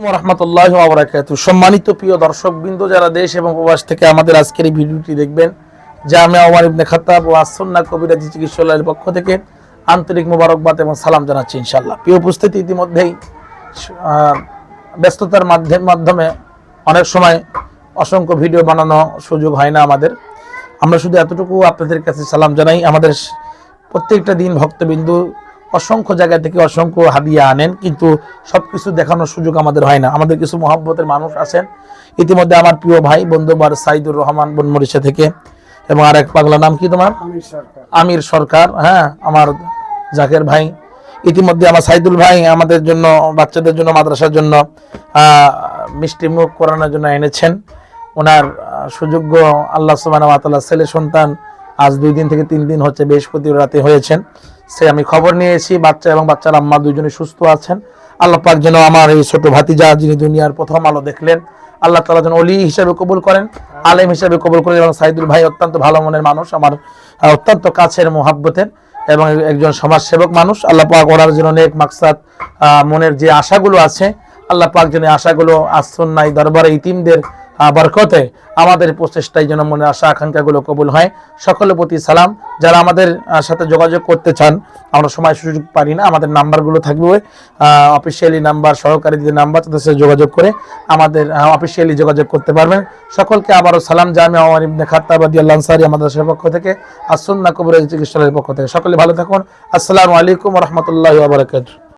রহমতুল্লাহ আবরাকাত সম্মানিত প্রিয় দর্শকবৃন্দ, যারা দেশ এবং প্রবাস থেকে আমাদের আজকের এই ভিডিওটি দেখবেন জামিয়া ওমর ইবনে খাত্তাব ও আসন্না কবিরাজি চিকিৎসালয়ের পক্ষ থেকে আন্তরিক মোবারকবাদ এবং সালাম জানাচ্ছি ইনশাল্লাহ প্রিয় উপস্থিতি ইতিমধ্যেই ব্যস্ততার মাধ্যমে মাধ্যমে অনেক সময় অসংখ্য ভিডিও বানানো সুযোগ হয় না আমাদের। আমরা শুধু এতটুকু আপনাদের কাছে সালাম জানাই। আমাদের প্রত্যেকটা দিন ভক্তবিন্দু অসংখ্য জায়গা থেকে অসংখ্য হাদিয়া আনেন কিন্তু সব কিছু দেখানোর সুযোগ আমাদের হয় না। আমাদের কিছু মহাব্বতের মানুষ আছেন। ইতিমধ্যে আমার প্রিয় ভাই বন্ধুবার সাইদুর রহমান বনমরিচা থেকে। এবং আর এক পাগলা নাম কি তোমার? আমির সরকার। হ্যাঁ আমার জাকের ভাই। ইতিমধ্যে আমার সাইদুল ভাই আমাদের জন্য বাচ্চাদের জন্য মাদ্রাসার জন্য মিষ্টি মুখ করানোর জন্য এনেছেন। ওনার সুযোগ্য আল্লাহ সুবাহ ছেলে সন্তান আজ দুই দিন থেকে তিন দিন হচ্ছে বৃহস্পতি রাতে হয়েছেন। সে আমি খবর নিয়েছি, বাচ্চা এবং বাচ্চার আম্মা দুজনে সুস্থ আছেন। আল্লাহ পাক যেন আমার এই ছোট ভাতিজা যিনি দুনিয়ার প্রথম আলো দেখলেন, আল্লাহ তালা যেন অলি হিসাবে কবুল করেন, আলেম হিসাবে কবুল করেন এবং সাইদুল ভাই অত্যন্ত ভালো মনের মানুষ, আমার অত্যন্ত কাছের মোহাব্বতের এবং একজন সমাজসেবক মানুষ। আল্লাহ পাক ওনার জন্য নেক মাকসাদ মনের যে আশাগুলো আছে, আল্লাহ পাক যেন আশাগুলো আশ্রন নাই দরবারে ইতিমদের বরকতে আমাদের প্রচেষ্টায় যেন মনে আশা আকাঙ্ক্ষাগুলো কবুল হয়। সকলের প্রতি সালাম। যারা আমাদের সাথে যোগাযোগ করতে চান, আমরা সময় সুযোগ পারি না। আমাদের নাম্বারগুলো থাকবে। অফিসিয়ালি নাম্বার, সহকারী যে নাম্বার, তাদের সাথে যোগাযোগ করে আমাদের অফিসিয়ালি যোগাযোগ করতে পারবেন। সকলকে আবারও সালাম। জামিয়া ওমর ইবনে খাত্তাবাদি আল্লাহ আনসারি আমাদের পক্ষ থেকে আসুন্না কবিরাজ চিকিৎসালয়ের পক্ষ থেকে। সকলে ভালো থাকুন। আসসালামু আলাইকুম রহমতুল্লাহ বারকাত